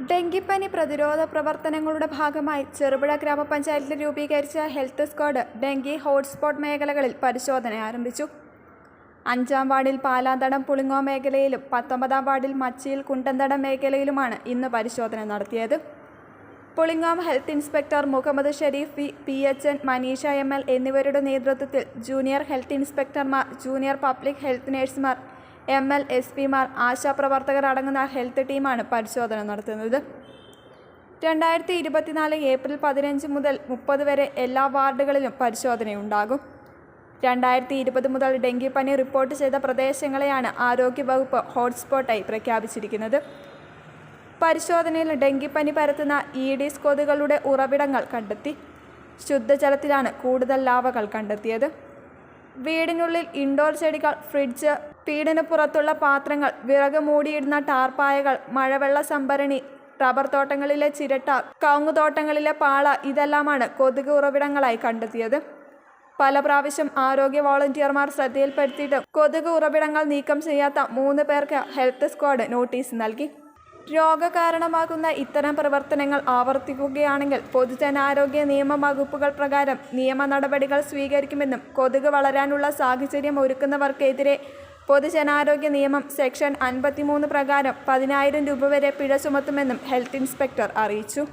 ഡെങ്കിപ്പനി പ്രതിരോധ പ്രവർത്തനങ്ങളുടെ ഭാഗമായി ചെറുപുഴ ഗ്രാമപഞ്ചായത്തിൽ രൂപീകരിച്ച ഹെൽത്ത് സ്ക്വാഡ് ഡെങ്കി ഹോട്ട്സ്പോട്ട് മേഖലകളിൽ പരിശോധന ആരംഭിച്ചു. അഞ്ചാം വാർഡിൽ പാലാന്തടം പുളിങ്ങോ മേഖലയിലും പത്തൊമ്പതാം വാർഡിൽ മച്ചിയിൽ കുണ്ടന്തടം മേഖലയിലുമാണ് ഇന്ന് പരിശോധന നടത്തിയത്. Pulingome health inspector Muhammad Sharif P P H N Manisha M L എന്നിവരുടെ നേതൃത്വത്തിൽ ജൂനിയർ ഹെൽത്ത് ഇൻസ്പെക്ടർമാർ ജൂനിയർ പബ്ലിക് ഹെൽത്ത് നഴ്സുമാർ എം എൽ എസ് പിമാർ ആശാപ്രവർത്തകർ അടങ്ങുന്ന ഹെൽത്ത് ടീമാണ് പരിശോധന നടത്തുന്നത്. രണ്ടായിരത്തി ഇരുപത്തിനാല് ഏപ്രിൽ പതിനഞ്ച് മുതൽ മുപ്പത് വരെ എല്ലാ വാർഡുകളിലും പരിശോധനയുണ്ടാകും. രണ്ടായിരത്തി ഇരുപത് മുതൽ ഡെങ്കിപ്പനി റിപ്പോർട്ട് ചെയ്ത പ്രദേശങ്ങളെയാണ് ആരോഗ്യവകുപ്പ് ഹോട്ട്സ്പോട്ടായി പ്രഖ്യാപിച്ചിരിക്കുന്നത്. പരിശോധനയിൽ ഡെങ്കിപ്പനി പരത്തുന്ന ഈഡീസ് കൊതുകളുടെ ഉറവിടങ്ങൾ കണ്ടെത്തി. ശുദ്ധജലത്തിലാണ് കൂടുതൽ ലാവകൾ കണ്ടെത്തിയത്. വീടിനുള്ളിൽ ഇൻഡോർ ചെടികൾ ഫ്രിഡ്ജ് വീടിന് പുറത്തുള്ള പാത്രങ്ങൾ വിറക് മൂടിയിടുന്ന ടാർപ്പായകൾ മഴവെള്ള സംഭരണി റബ്ബർ തോട്ടങ്ങളിലെ ചിരട്ട കവുങ്ങുതോട്ടങ്ങളിലെ പാള ഇതെല്ലാമാണ് കൊതുക് ഉറവിടങ്ങളായി കണ്ടെത്തിയത്. പല പ്രാവശ്യം ആരോഗ്യ വോളണ്ടിയർമാർ ശ്രദ്ധയിൽപ്പെടുത്തിയിട്ടും കൊതുക് ഉറവിടങ്ങൾ നീക്കം ചെയ്യാത്ത മൂന്ന് പേർക്ക് ഹെൽത്ത് സ്ക്വാഡ് നോട്ടീസ് നൽകി. രോഗകാരണമാകുന്ന ഇത്തരം പ്രവർത്തനങ്ങൾ ആവർത്തിക്കുകയാണെങ്കിൽ പൊതുജനാരോഗ്യ നിയമ വകുപ്പുകൾ പ്രകാരം നിയമ നടപടികൾ സ്വീകരിക്കുമെന്നും കൊതുക് വളരാനുള്ള സാഹചര്യം ഒരുക്കുന്നവർക്കെതിരെ പൊതുജനാരോഗ്യ നിയമം സെക്ഷൻ അൻപത്തിമൂന്ന് പ്രകാരം പതിനായിരം രൂപ വരെ പിഴ ചുമത്തുമെന്നും ഹെൽത്ത് ഇൻസ്പെക്ടർ അറിയിച്ചു.